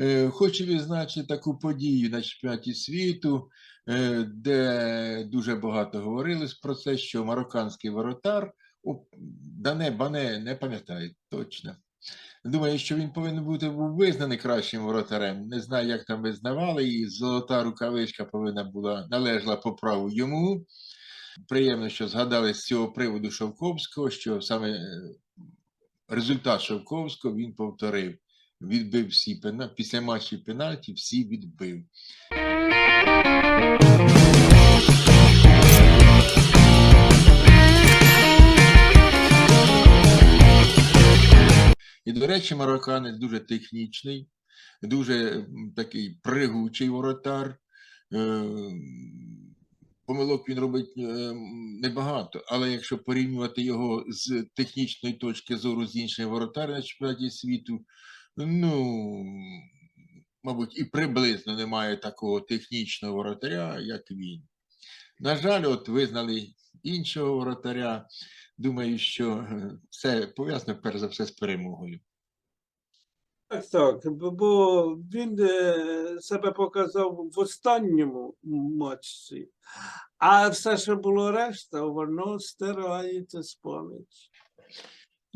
Е, Хочу відзначити таку подію на чемпіонаті світу, е, де дуже багато говорилось про це, що марокканський воротар, Дане Бане, не пам'ятаю точно. Думаю, що він повинен бути визнаний кращим воротарем. Не знаю, як там визнавали, і золота рукавичка повинна була належала по праву йому. Приємно, що згадали з цього приводу Шовковського, що саме е, результат Шовковського він повторив. Відбив всі пена... після матчів пенальті, всі відбив. І, до речі, марокканець дуже технічний, дуже такий пригучий воротар. Е, Помилок він робить е, небагато, але якщо порівнювати його з технічної точки зору з іншими воротарями на чемпіонаті світу, ну, мабуть, і приблизно немає такого технічного воротаря, як він. На жаль, от визнали іншого воротаря. Думаю, що це пов'язано перш за все з перемогою. Так, так, бо він е, себе показав в останньому матчі, а все, що було решта, воно стирається з пам'яті.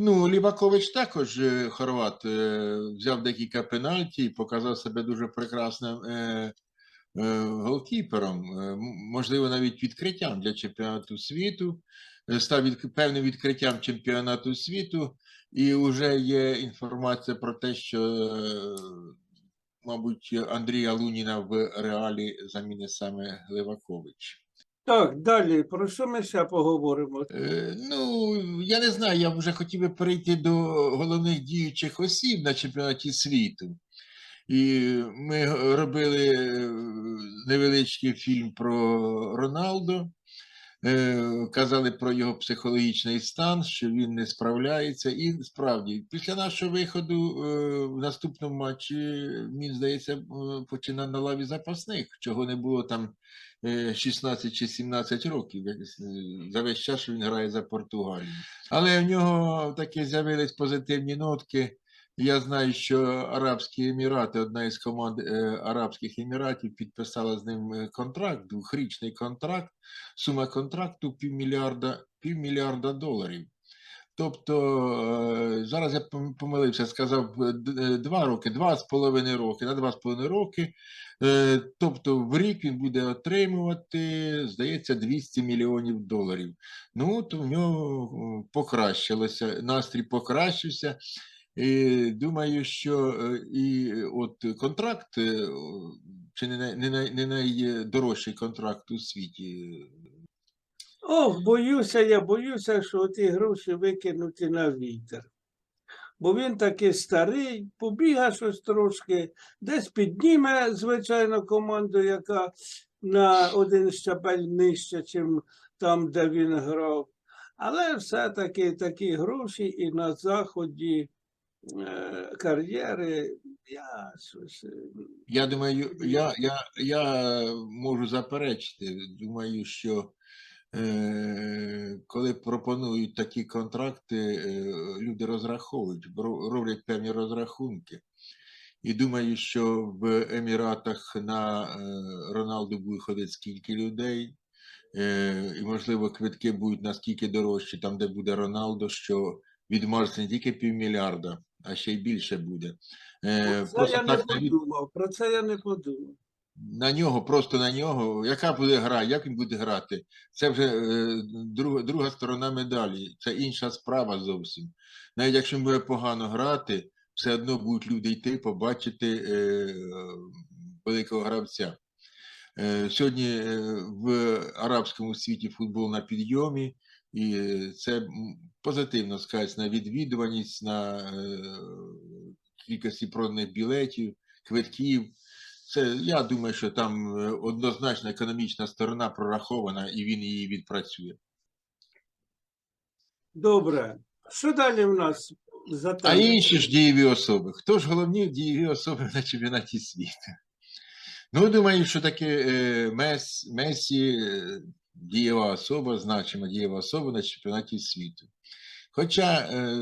Ну, Лівакович також е, хорват е, взяв декілька пенальті і показав себе дуже прекрасним е, голкіпером. Можливо, навіть відкриттям для чемпіонату світу. Став від, певним відкриттям чемпіонату світу, і вже є інформація про те, що, мабуть, Андрія Луніна в реалі замінить саме Левакович. Так, далі, про що ми ще поговоримо? Е, Ну, я не знаю, я вже хотів би перейти до головних діючих осіб на чемпіонаті світу. І ми робили е, невеличкий фільм про Роналдо. Е, Казали про його психологічний стан, що він не справляється. І справді, після нашого виходу е, в наступному матчі він, здається, е, починав на лаві запасних, чого не було там е, 16 чи 17 років, за весь час, він грає за Португалію. Але в нього такі з'явились позитивні нотки. Я знаю, що Арабські Емірати, одна із команд е, Арабських Еміратів, підписала з ним е, контракт, двохрічний контракт. Сума контракту півмільярда, півмільярда доларів. Тобто е, зараз я помилився, сказав два роки, два з половиною роки, на два з половиною роки. Тобто в рік він буде отримувати, здається, 200 мільйонів доларів. Ну, то в нього покращилося, настрій покращився. І думаю, що е, і от контракт, е, чи не, не, не найдорожчий контракт у світі. Ох, боюся, я боюся, що ті гроші викинуті на вітер. Бо він такий старий, побіга щось трошки, десь підніме, звичайно, команду, яка на один щабель нижче, чим там, де він грав. Але все-таки такі гроші і на заході е, кар'єри. Я щось. е, Я думаю, я, я, я можу заперечити. Думаю, що е, коли пропонують такі контракти, е, люди розраховують, роблять певні розрахунки. І думаю, що в Еміратах на е, Роналду буде ходити скільки людей, е, і, можливо, квитки будуть наскільки дорожчі, там, де буде Роналдо, що відмажеться не тільки півмільярда, а ще й більше буде. Е, Про це я не подумав. Про це я не подумав. на нього, просто на нього, яка буде гра, як він буде грати, це вже е, друга, друга сторона медалі, це інша справа зовсім. Навіть якщо він буде погано грати, все одно будуть люди йти побачити е, великого гравця. Е, сьогодні в арабському світі футбол на підйомі, і це позитивно сказати на відвідуваність, на е, кількості проданих білетів, квитків. Це я думаю, що там е, однозначно економічна сторона прорахована і він її відпрацює. Добре. Що далі в нас за А інші ж дієві особи. Хто ж головні дієві особи на чемпіонаті світу? Ну, думаю, що таке Мес, Месі е, дієва особа, значима дієва особа на чемпіонаті світу. Хоча, е,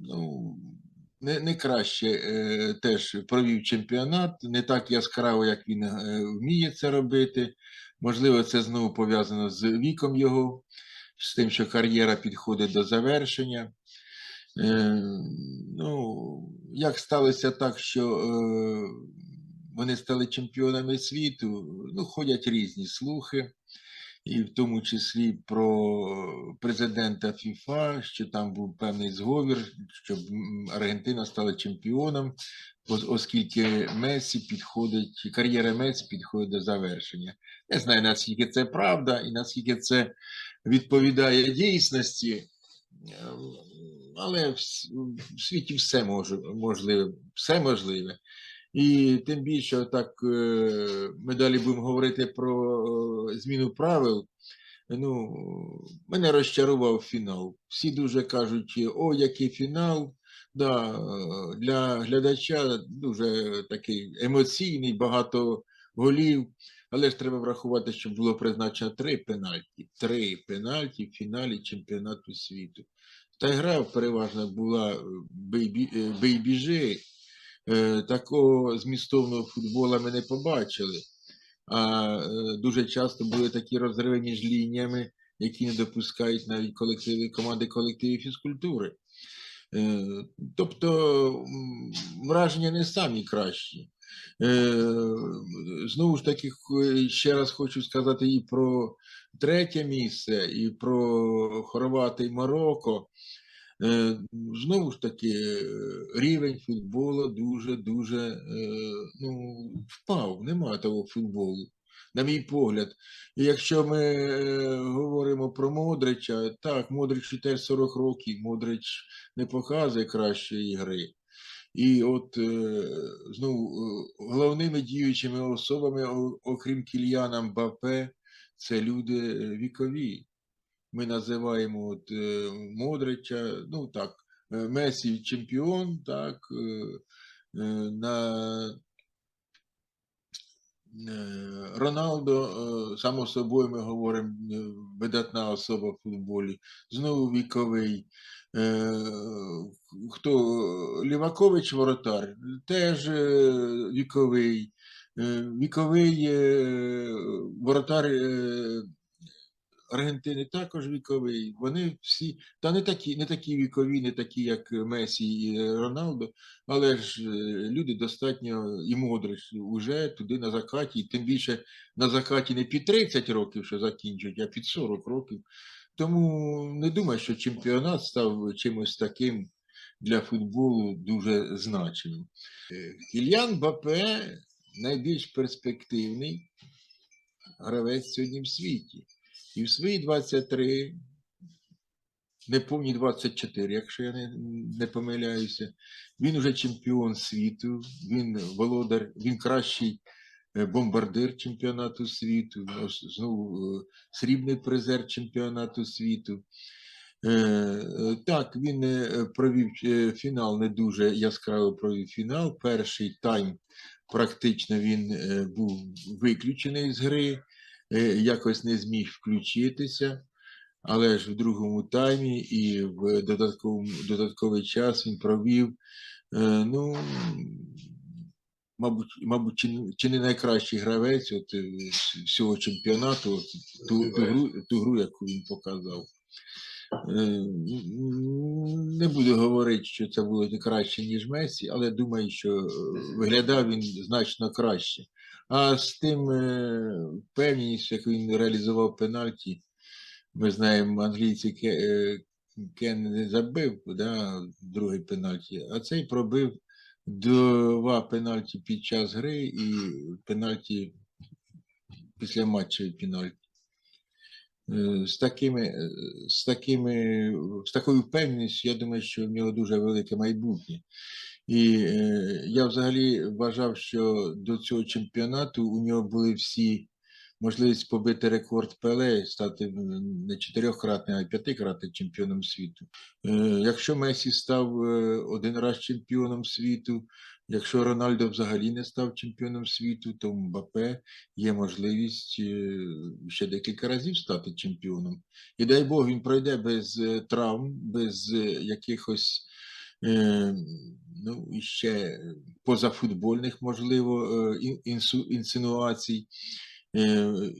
ну, не, не краще е, теж провів чемпіонат, не так яскраво, як він е, вміє це робити. Можливо, це знову пов'язано з віком його, з тим, що кар'єра підходить до завершення. Ну, як сталося так, що вони стали чемпіонами світу, ну, ходять різні слухи і в тому числі про президента ФІФА, що там був певний зговір, щоб Аргентина стала чемпіоном, оскільки Месі підходить, кар'єра Месі підходить до завершення. Не знаю, наскільки це правда і наскільки це відповідає дійсності, Ем, але в, світі все можливе, все можливе. І тим більше, так е, ми далі будемо говорити про е, зміну правил. Ну, мене розчарував фінал. Всі дуже кажуть, о, який фінал. Да, е, для глядача дуже такий емоційний, багато голів. Але ж треба врахувати, що було призначено три пенальті. Три пенальті в фіналі чемпіонату світу. Та гра переважно була е, е, Такого змістовного футбола ми не побачили. А е, дуже часто були такі розриви між лініями, які не допускають навіть колективи команди колективів фізкультури. Е, Тобто враження не самі кращі. Знову ж таки, ще раз хочу сказати і про третє місце, і про Хорвати і Марокко. Е, Знову ж таки, е, рівень футболу дуже-дуже е, ну, впав. Немає того футболу, на мій погляд. І якщо ми говоримо про Модрича, так, Модричу теж 40 років, Модрич не показує кращої гри. І от знову головними діючими особами, окрім Кільяна Мбапе, це люди вікові. Ми називаємо от, е, Модрича, ну так, е, Месі чемпіон, так, е, на Роналдо, само собою ми говоримо, видатна особа в футболі, знову віковий. Хто Лівакович воротар, теж віковий. Віковий воротар Аргентини також віковий. Вони всі, та не такі, не такі вікові, не такі, як Месі і Роналдо, але ж е, люди достатньо і Модрич уже туди на закаті, і тим більше на закаті не під 30 років, що закінчують, а під 40 років. Тому не думаю, що чемпіонат став чимось таким для футболу дуже значимим. Е, Кільян Бапе найбільш перспективний гравець сьогодні в світі. І в свої 23, неповні 24, якщо я не, не помиляюся, він уже чемпіон світу, він володар, він кращий е, бомбардир чемпіонату світу, знову е, срібний призер чемпіонату світу. Е, Так, він провів фінал, не дуже яскраво провів фінал. Перший тайм практично він був виключений з гри, якось не зміг включитися. Але ж в другому таймі і в додатковий час він провів, е, ну, мабуть, мабуть, чи, чи не найкращий гравець от, е, всього чемпіонату, от, ту, ту, гру, ту гру, яку він показав. Не буду говорити, що це було не краще, ніж Месі, але думаю, що е, виглядав він значно краще. А з тим е, впевненістю, як він реалізував пенальті, ми знаємо, англійці е, Кен не забив да, другий пенальті, а цей пробив два пенальті під час гри і пенальті після матчу пенальті. Е, З такими, е, з такими, з такою впевненістю, я думаю, що в нього дуже велике майбутнє. І е, я взагалі вважав, що до цього чемпіонату у нього були всі можливість побити рекорд Пеле, стати не чотирьохкратним, а п'ятикратним чемпіоном світу. Е, Якщо Месі став е, один раз чемпіоном світу, якщо Рональдо взагалі не став чемпіоном світу, то у Мбапе є можливість е, ще декілька разів стати чемпіоном. І дай Бог він пройде без е, травм, без е, якихось ну, ще позафутбольних, можливо, інсинуацій.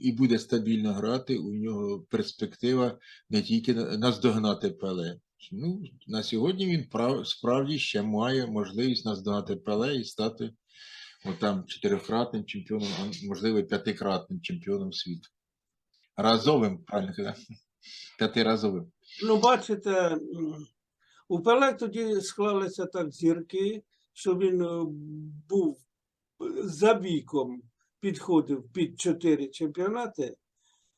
І буде стабільно грати. У нього перспектива не тільки наздогнати Пеле. Ну, на сьогодні він прав, справді ще має можливість наздогнати Пеле і стати отам чотирикратним чемпіоном, а можливо, п'ятикратним чемпіоном світу. Разовим, правильно казати? П'ятиразовим. Ну, бачите, у Пеле тоді склалися так зірки, що він е, був е, за віком, підходив під чотири чемпіонати,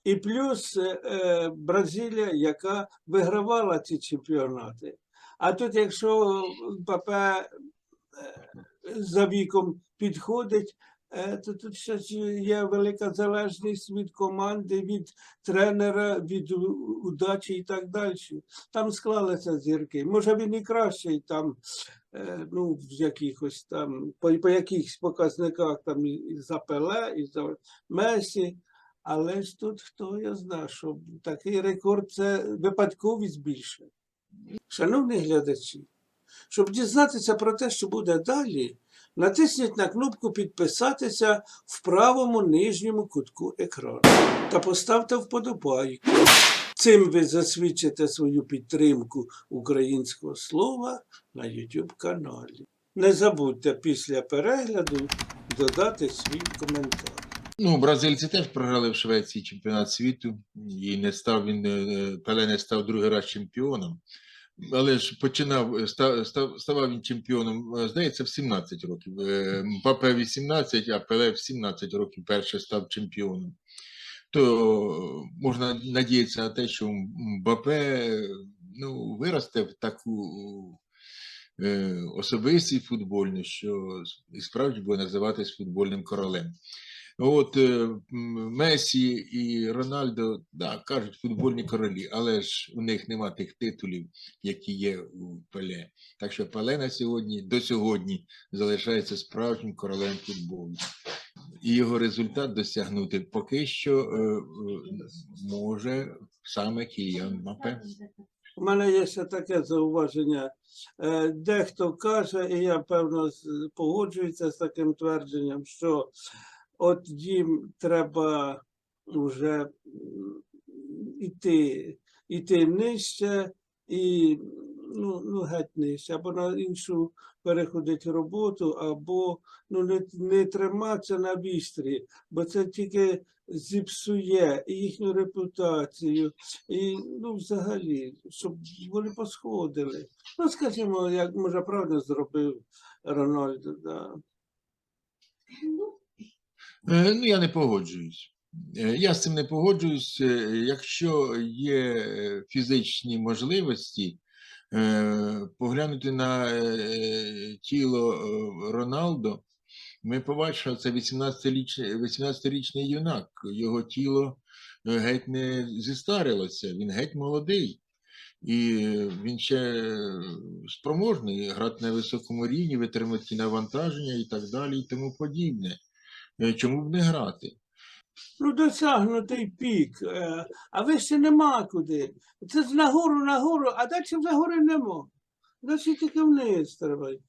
і плюс е, е, Бразилія, яка вигравала ці чемпіонати. А тут, якщо Папе е, за віком підходить, е, то тут ще є велика залежність від команди, від тренера, від удачі і так далі. Там склалися зірки. Може він і кращий там, ну, в якихось там, по, по якихось показниках там і за Пеле, і за Месі. Але ж тут хто я знає, що такий рекорд це випадковість більше. Шановні глядачі, щоб дізнатися про те, що буде далі, натисніть на кнопку підписатися в правому нижньому кутку екрану та поставте вподобайку. Цим ви засвідчите свою підтримку українського слова на YouTube каналі. Не забудьте після перегляду додати свій коментар. Ну, бразильці теж програли в Швеції чемпіонат світу, і не став він, е, Пеле не став другий раз чемпіоном. Але ж починав, е, став, став, ставав він чемпіоном, е, здається, в 17 років. Е, Мбапе 18, а Пеле в 17 років перше став чемпіоном. То можна надіятися на те, що Мбапе ну, виросте в таку е, особистість футбольну, що і справді буде називатись футбольним королем. От е, Месі і Рональдо, да, кажуть, футбольні королі, але ж у них нема тих титулів, які є у Пеле. Так що Пеле на сьогодні, до сьогодні залишається справжнім королем футболу. І його результат досягнути поки що е, е, може саме Кіліан Мапе. У мене є ще таке зауваження. Дехто каже, і я певно погоджуюся з таким твердженням, що от їм треба вже м, іти, іти нижче і ну, ну, геть нижче, або на іншу переходити роботу, або ну, не, не триматися на вістрі, бо це тільки зіпсує їхню репутацію, і ну, взагалі, щоб вони посходили. Ну, скажімо, як може правильно зробив Рональдо. Да. Е, Ну, я не погоджуюсь. Е, Я з цим не погоджуюсь. Е, Якщо є е, фізичні можливості, е, поглянути на е, тіло е, Роналдо, ми побачимо, це 18-річний 18-річний юнак. Його тіло е, геть не зістарилося, він геть молодий. І він ще е, спроможний грати на високому рівні, витримати навантаження і так далі, і тому подібне. Е, Чому б не грати? Ну, досягнутий пік, е, а вище нема куди. Це ж нагору, нагору, а далі вже гори нема. Далі тільки вниз треба. йти.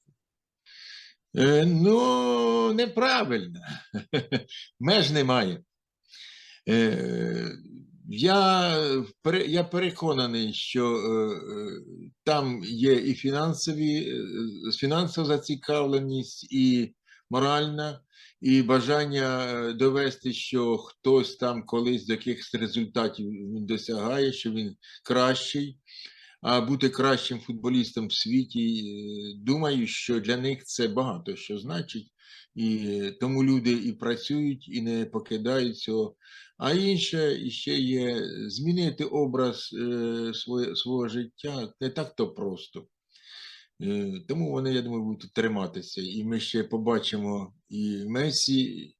Е, Ну, неправильно. Меж немає. Я, я переконаний, що там є і фінансові, фінансова зацікавленість, і моральна, і бажання е, довести, що хтось там колись до якихось результатів він досягає, що він кращий. А бути кращим футболістом в світі, е, думаю, що для них це багато що значить. І тому люди і працюють, і не покидають цього. А інше ще є змінити образ е, своє, свого життя не так то просто. Е, тому вони, я думаю, будуть триматися. І ми ще побачимо і Месі,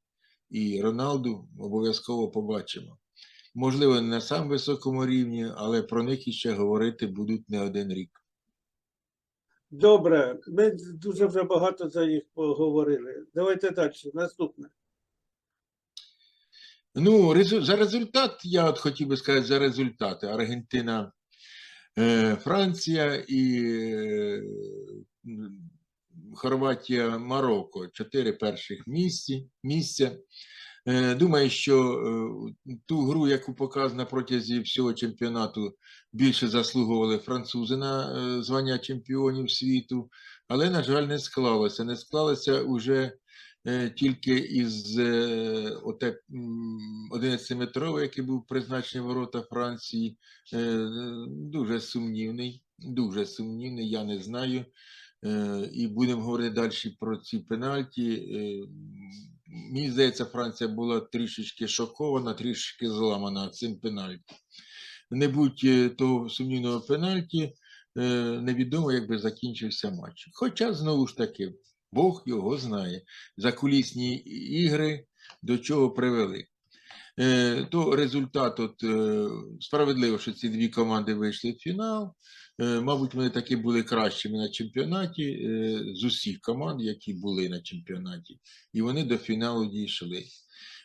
і Роналду обов'язково побачимо. Можливо, не на самому високому рівні, але про них іще говорити будуть не один рік. Добре, ми дуже вже багато за їх поговорили. Давайте далі. Наступне. Ну, за результат, я от хотів би сказати за результати. Аргентина, Франція і е, Хорватія, Марокко. Чотири перших місці, місця. Е, Думаю, що е, ту гру, яку показано протязі всього чемпіонату, більше заслуговували французи на е, звання чемпіонів світу, але, на жаль, не склалося. Не склалося уже е, тільки із е, оте, 11-метровий, який був призначений ворота Франції. Е, Дуже сумнівний, дуже сумнівний, я не знаю. Е, І будемо говорити далі про ці пенальті. Е, Мені здається, Франція була трішечки шокована, трішечки зламана цим пенальті. Не будь е, того сумнівного пенальті, е, невідомо, як би закінчився матч. Хоча, знову ж таки, Бог його знає. Закулісні ігри до чого привели. Е, То результат от, е, справедливо, що ці дві команди вийшли в фінал. Е, Мабуть, вони таки були кращими на чемпіонаті з усіх команд, які були на чемпіонаті, і вони до фіналу дійшли.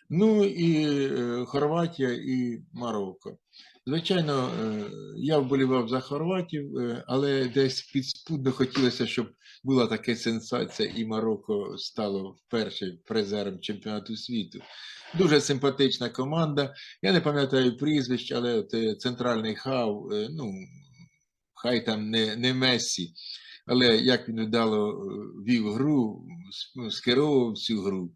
Ну і Хорватія і Марокко. Звичайно, е, я вболівав за хорватів, е, але десь підспудно хотілося, щоб була така сенсація, і Марокко стало вперше призером чемпіонату світу. Дуже симпатична команда. Я не пам'ятаю прізвищ, але е, центральний хав, ну, хай там не, не Мессі, але як він вдало вів гру, с- ну, скеровував цю гру,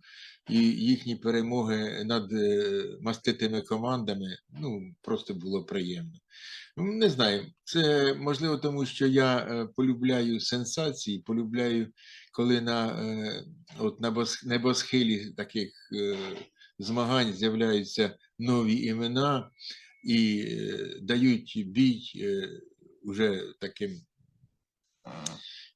і їхні перемоги над е, маститими командами, ну, просто було приємно. Ну, Не знаю, це можливо тому, що я е, полюбляю сенсації, полюбляю, коли на, е, от на небосхилі таких змагань з'являються нові імена і дають бій уже таким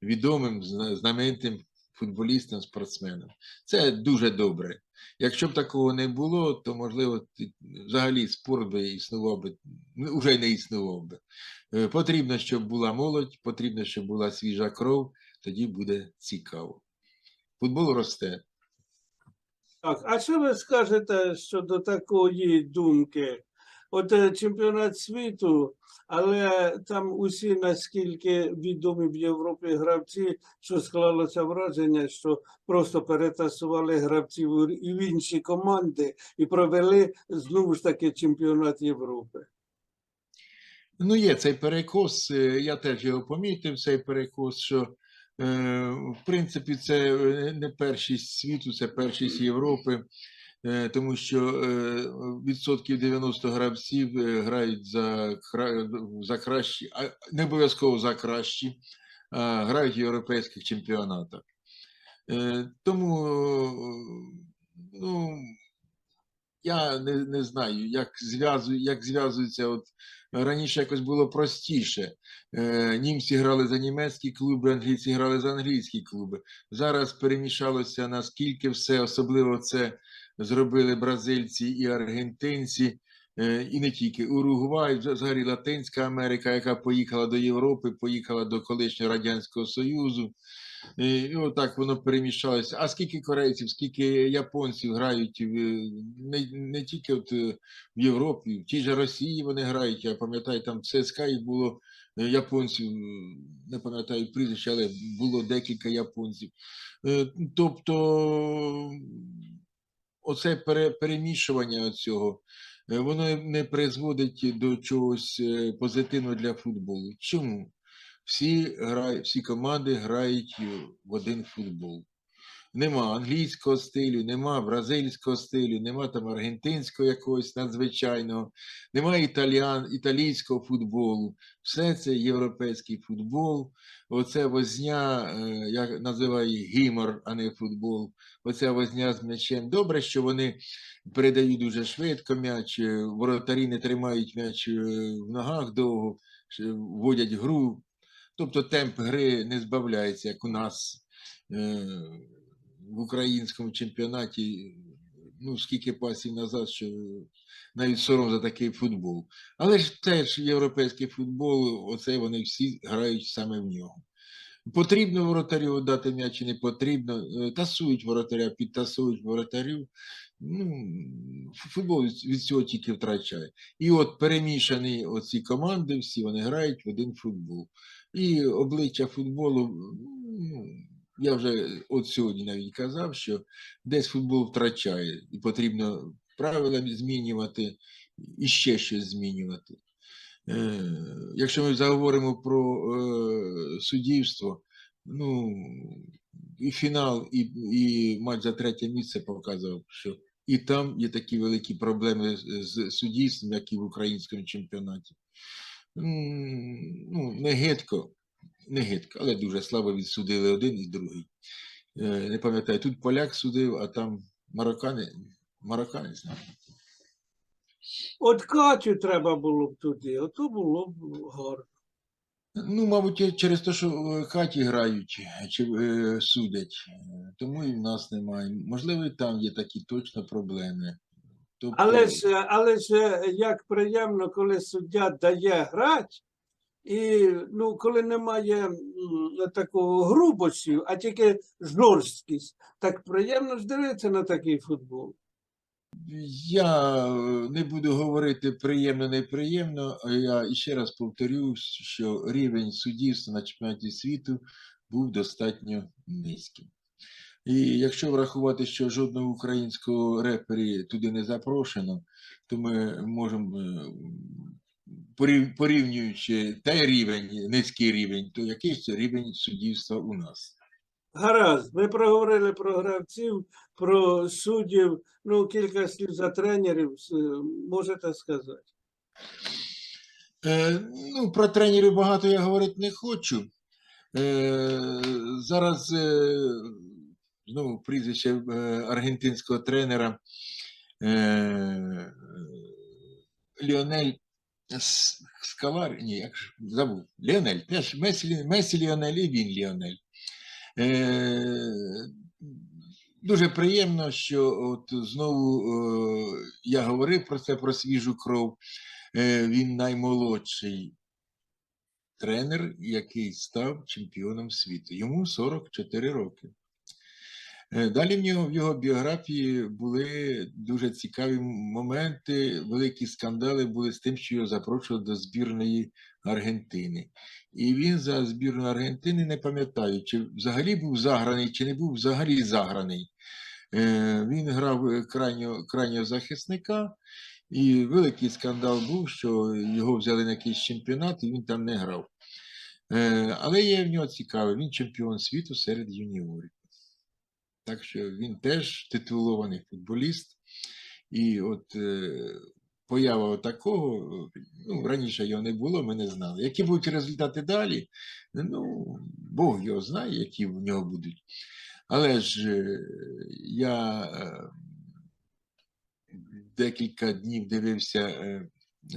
відомим, знаменитим футболістам, спортсменам. Це дуже добре. Якщо б такого не було, то можливо взагалі спорт би існував би, ну, вже не існував би. Е, Потрібно, щоб була молодь, потрібно, щоб була свіжа кров, тоді буде цікаво. Футбол росте. Так, а що ви скажете щодо такої думки? От е, чемпіонат світу, але там усі наскільки відомі в Європі гравці, що склалося враження, що просто перетасували гравців і в інші команди і провели знову ж таки чемпіонат Європи. Ну, є цей перекос, е, я теж його помітив, цей перекос, що е, в принципі це не першість світу, це першість Європи, тому що е, відсотків 90 гравців е, грають за, за кращі, а не обов'язково за кращі, а грають в європейських чемпіонатах. Е, Тому ну, я не, не знаю, як зв'язую, як зв'язуються. От раніше якось було простіше. Е, Німці грали за німецькі клуби, англійці грали за англійські клуби. Зараз перемішалося наскільки все, особливо це зробили бразильці і аргентинці. е, І не тільки Уругвай, взагалі Латинська Америка, яка поїхала до Європи, поїхала до колишнього Радянського Союзу. І, отак воно перемішалося. А скільки корейців, скільки японців грають не, не тільки от е, в Європі, в тій же Росії вони грають. Я пам'ятаю, там в ЦСКА було е, японців, не пам'ятаю прізвище, але було декілька японців. Тобто оце перемішування цього, воно не призводить до чогось е, позитивного для футболу. Чому? Всі, грають, всі команди грають е, в один футбол. Нема англійського стилю, нема бразильського стилю, нема там аргентинського якогось надзвичайного, нема італіан, італійського футболу. Все це європейський футбол. Оце возня, е, я називаю її гімор, а не футбол. Оця возня з м'ячем. Добре, що вони передають дуже швидко м'яч, е, воротарі не тримають м'яч е, в ногах довго, вводять гру. Тобто темп гри не збавляється, як у нас в українському чемпіонаті. Ну, скільки пасів назад, що навіть сором за такий футбол. Але ж теж європейський футбол, оце вони всі грають саме в нього. Потрібно воротарю дати м'яч чи не потрібно. Е, Тасують воротаря, підтасують воротарю. Ну, футбол від цього тільки втрачає. І от перемішані оці команди, всі вони грають в один футбол. І обличчя футболу, ну, я вже от сьогодні навіть казав, що десь футбол втрачає, і потрібно правила змінювати і ще щось змінювати. Е, Якщо ми заговоримо про е, суддівство, ну і фінал, і, і матч за третє місце показував, що і там є такі великі проблеми з, суддівством, як і в українському чемпіонаті. Ну, не гидко, не гидко, але дуже слабо відсудили один і другий. Е, Не пам'ятаю, тут поляк судив, а там марокканець. не? От Катю треба було б туди, ото було б гарно. Ну, мабуть, е, через те, що в хаті грають чи е, судять, е, тому і в нас немає. Можливо, і там є такі точно проблеми. Тобто, Але ж, але ж е, як приємно, коли суддя дає грати, і ну, коли немає такого грубості, а тільки жорсткість, так приємно ж дивитися на такий футбол. Я е, не буду говорити приємно, неприємно, я ще раз повторю, що рівень суддівства на чемпіонаті світу був достатньо низьким. І якщо врахувати, що жодного українського репері туди не запрошено, то ми можемо, е, порівнюючи той рівень, низький рівень, то який це рівень суддівства у нас? Гаразд, ми проговорили про гравців, про суддів, ну, кілька слів за тренерів, можете сказати. Е, ну, про тренерів багато я говорити не хочу. Е, зараз е, знову прізвище е, аргентинського тренера е, Ліонель Скалар, ні, як ж забув. Ліонель, теж Месі, Месі Ліонель і він Ліонель. Е, дуже приємно, що от знову е, я говорив про це, про свіжу кров. Е, він наймолодший тренер, який став чемпіоном світу. Йому 44 роки. Е, Далі в нього в його біографії були дуже цікаві моменти, великі скандали були з тим, що його запрошували до збірної Аргентини. І він за збірну Аргентини не пам'ятаю, чи взагалі був заграний, чи не був взагалі заграний. Е, Він грав е, крайнього, захисника, і великий скандал був, що його взяли на якийсь чемпіонат, і він там не грав. Але є в нього цікаве, він чемпіон світу серед юніорів. Так що він теж титулований футболіст. І от е, поява такого, ну, раніше його не було, ми не знали. Які будуть результати далі? Ну, Бог його знає, які в нього будуть. Але ж е, я е, декілька днів дивився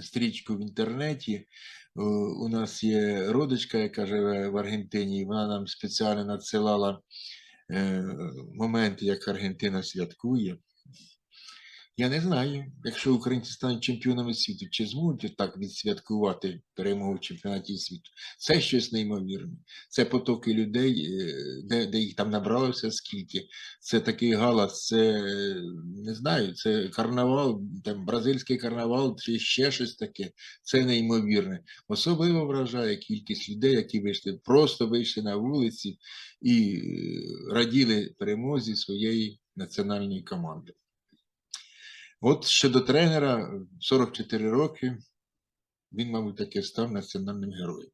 стрічку в інтернеті. У нас є родичка, яка живе в Аргентині, вона нам спеціально надсилала е, моменти, як Аргентина святкує. Я не знаю, якщо українці стануть чемпіонами світу, чи зможуть так відсвяткувати перемогу в чемпіонаті світу. Це щось неймовірне. Це потоки людей, е, де, де їх там набралося скільки. Це такий галас, це е, не знаю, це карнавал, там бразильський карнавал, чи ще щось таке. Це неймовірне. Особливо вражає кількість людей, які вийшли, просто вийшли на вулиці і е, раділи перемозі своєї національної команди. От щодо тренера, 44 роки, він, мабуть, таки став національним героєм.